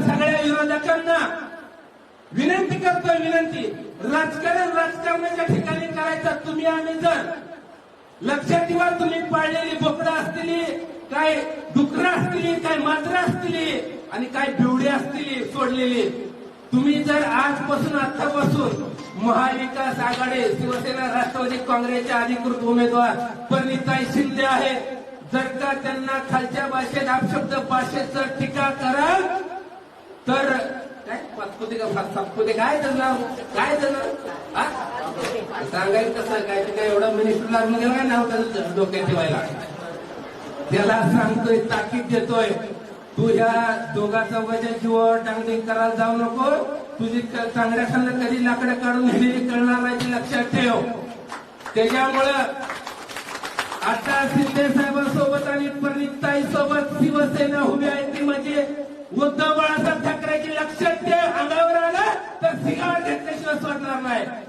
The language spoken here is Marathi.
सगळ्या विरोधकांना विनंती करतोय विनंती. राजकारण राजकारणाच्या ठिकाणी करायचं तुम्ही आम्ही जर. लक्षात ठेवा तुम्ही पाळलेली बोकडं असतील काय डुकरं असतील काय मात्र असतील आणि काय बिवडे असतील सोडलेली. तुम्ही जर आजपासून आतापासून महाविकास आघाडी शिवसेना राष्ट्रवादी काँग्रेसचे अधिकृत उमेदवार परिताई शिंदे आहेत. जर का त्यांना खालच्या भाषेत आपशब्द भाषेत जर टीका करा तर काय? पाचपुते का सातपुते काय त्यांना काय त्यांना हा? सांगायचं कसं? काय ते काय एवढा मिनिस्टर लागून गेलं काय नाव त्याचं डोक्यात ठेवायला. त्याला सांगतोय ताकीद देतोय. तू ह्या दोघा चौघाच्या जीवावर टांगणी करायला जाऊ नको. तुझी चांगल्या खाल्लं कधी लाकडं काढून नेलेली करणार नाही लक्षात ठेव. त्याच्यामुळं आता शिंदे साहेबांसोबत आणि ताई सोबत शिवसेना उभी आहे ती म्हणजे उद्धव बाळासाहेब ठाकरेची लक्षात ठेव अंगावर आलं तर सिगार घेतल्याशिवाय सोडणार नाही